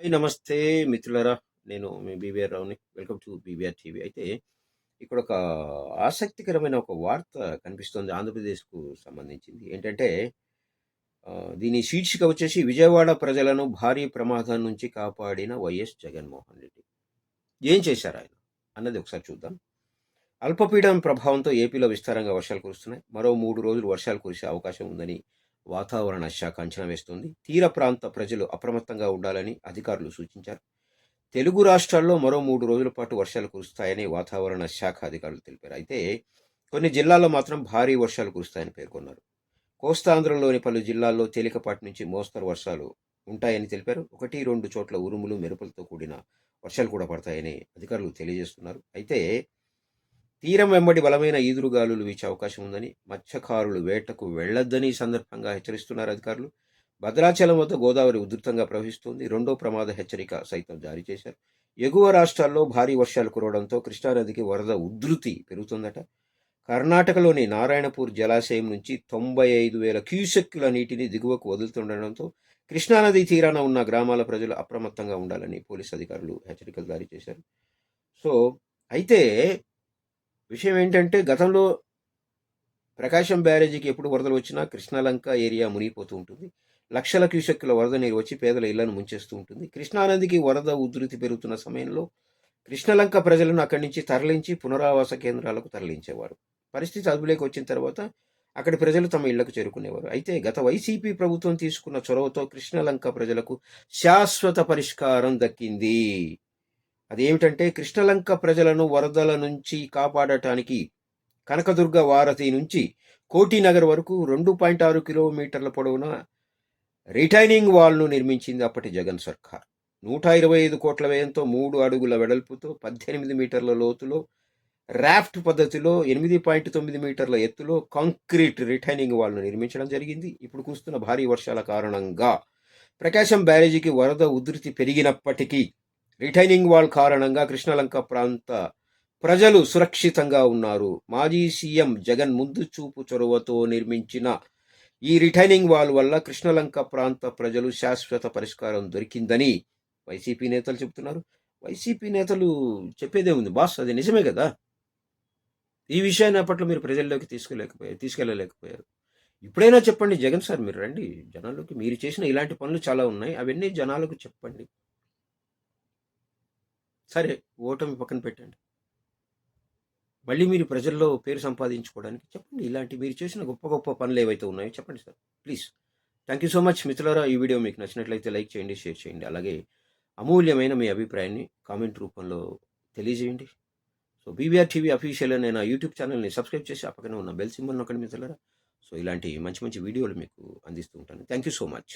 Hi నమస్తే మిత్రులరా. నేను మీ BVR రావుని. Welcome to BVR TV. అయితే ఇక్కడ ఒక ఆసక్తికరమైన ఒక వార్త కనిపిస్తుంది ఆంధ్రప్రదేశ్కు సంబంధించింది. ఏంటంటే దీని శీర్షిక వచ్చేసి విజయవాడ ప్రజలను భారీ ప్రమాదం నుంచి కాపాడిన వైఎస్ జగన్మోహన్ రెడ్డి. ఏం చేశారు ఆయన? అన్నది ఒకసారి చూద్దాం. అల్పపీడనం ప్రభావంతో ఏపీలో విస్తారంగా వర్షాలు కురుస్తున్నాయి. మరో మూడు రోజులు వర్షాలు కురిసే అవకాశం ఉందని వాతావరణ శాఖ అంచనా వేస్తోంది. తీర ప్రాంత ప్రజలు అప్రమత్తంగా ఉండాలని అధికారులు సూచించారు. తెలుగు రాష్ట్రాల్లో మరో మూడు రోజుల పాటు వర్షాలు కురుస్తాయని వాతావరణ శాఖ అధికారులు తెలిపారు. అయితే కొన్ని జిల్లాల్లో మాత్రం భారీ వర్షాలు కురుస్తాయని పేర్కొన్నారు. కోస్తాంధ్రలోని పలు జిల్లాల్లో తేలికపాటి నుంచి మోస్తరు వర్షాలు ఉంటాయని తెలిపారు. ఒకటి రెండు చోట్ల ఉరుములు మెరుపులతో కూడిన వర్షాలు కూడా పడతాయని అధికారులు తెలియజేస్తున్నారు. అయితే తీరం వెంబడి బలమైన ఈదురుగాలులు వీచే అవకాశం ఉందని మత్స్యకారులు వేటకు వెళ్ళొద్దని సందర్భంగా హెచ్చరిస్తున్నారు అధికారులు. భద్రాచలం వద్ద గోదావరి ఉధృతంగా ప్రవహిస్తోంది. రెండో ప్రమాద హెచ్చరిక సైతం జారీ చేశారు. ఎగువ రాష్ట్రాల్లో భారీ వర్షాలు కురవడంతో కృష్ణానదికి వరద ఉధృతి పెరుగుతుందట. కర్ణాటకలోని నారాయణపూర్ జలాశయం నుంచి తొంభై ఐదు వేల క్యూసెక్కుల నీటిని దిగువకు వదులుతుండటంతో కృష్ణానది తీరాన ఉన్న గ్రామాల ప్రజలు అప్రమత్తంగా ఉండాలని పోలీసు అధికారులు హెచ్చరికలు జారీ చేశారు. సో అయితే విషయం ఏంటంటే గతంలో ప్రకాశం బ్యారేజీకి ఎప్పుడు వరదలు వచ్చినా కృష్ణాలంక ఏరియా మునిగిపోతూ ఉంటుంది. లక్షల క్యూసెక్కుల వరద నీరు వచ్చి పేదల ఇళ్ళను ముంచేస్తూ ఉంటుంది. కృష్ణానదికి వరద ఉధృతి పెరుగుతున్న సమయంలో కృష్ణలంక ప్రజలను అక్కడి నుంచి తరలించి పునరావాస కేంద్రాలకు తరలించేవారు. పరిస్థితి అదుపులోకి వచ్చిన తర్వాత అక్కడి ప్రజలు తమ ఇళ్ళకు చేరుకునేవారు. అయితే గత వైసీపీ ప్రభుత్వం తీసుకున్న చొరవతో కృష్ణలంక ప్రజలకు శాశ్వత పరిష్కారం దక్కింది. అదేమిటంటే కృష్ణలంక ప్రజలను వరదల నుంచి కాపాడటానికి కనకదుర్గ వారధి నుంచి కోటినగర్ వరకు రెండు పాయింట్ ఆరు కిలోమీటర్ల పొడవున రిటైనింగ్ వాల్ను నిర్మించింది అప్పటి జగన్ సర్కార్. నూట ఇరవై ఐదు కోట్ల వ్యయంతో మూడు అడుగుల వెడల్పుతో పద్దెనిమిది మీటర్ల లోతులో రాఫ్ట్ పద్ధతిలో ఎనిమిది పాయింట్ తొమ్మిది మీటర్ల ఎత్తులో కాంక్రీట్ రిటైనింగ్ వాల్ను నిర్మించడం జరిగింది. ఇప్పుడు కురుస్తున్న భారీ వర్షాల కారణంగా ప్రకాశం బ్యారేజీకి వరద ఉధృతి పెరిగినప్పటికీ రిటైనింగ్ వాల్ కారణంగా కృష్ణలంక ప్రాంత ప్రజలు సురక్షితంగా ఉన్నారు. మాజీ సీఎం జగన్ ముందు చూపు చొరవతో నిర్మించిన ఈ రిటైనింగ్ వాల్ వల్ల కృష్ణలంక ప్రాంత ప్రజలు శాశ్వత పరిష్కారం దొరికిందని వైసీపీ నేతలు చెబుతున్నారు. వైసీపీ నేతలు చెప్పేదే ఉంది బాస్ అది నిజమే కదా? ఈ విషయాన్ని అప్పట్లో మీరు ప్రజల్లోకి తీసుకెళ్ళలేకపోయారు తీసుకెళ్ళలేకపోయారు. ఇప్పుడైనా చెప్పండి జగన్ సార్ మీరు రండి. జనాల్లోకి మీరు చేసిన ఇలాంటి పనులు చాలా ఉన్నాయి. అవన్నీ జనాలకు చెప్పండి. సరే ఓటమి పక్కన పెట్టండి. మళ్ళీ మీరు ప్రజల్లో పేరు సంపాదించుకోవడానికి చెప్పండి. ఇలాంటి మీరు చేసిన గొప్ప గొప్ప పనులు ఏవైతే ఉన్నాయో చెప్పండి sir. Please thank you so much మిత్రులారా. ఈ వీడియో మీకు నచ్చినట్లయితే లైక్ చేయండి షేర్ చేయండి. అలాగే అమూల్యమైన మీ అభిప్రాయాన్ని కామెంట్ రూపంలో తెలియజేయండి. సో బీబీఆర్ టీవీ అఫీషియల్ అనే నా యూట్యూబ్ ఛానల్ని సబ్స్క్రైబ్ చేసి ఆ పక్కన ఉన్న బెల్ సింబల్ నొక్కండి మిత్రులారా. సో ఇలాంటి మంచి మంచి వీడియోలు మీకు అందిస్తూ ఉంటాను. Thank you so much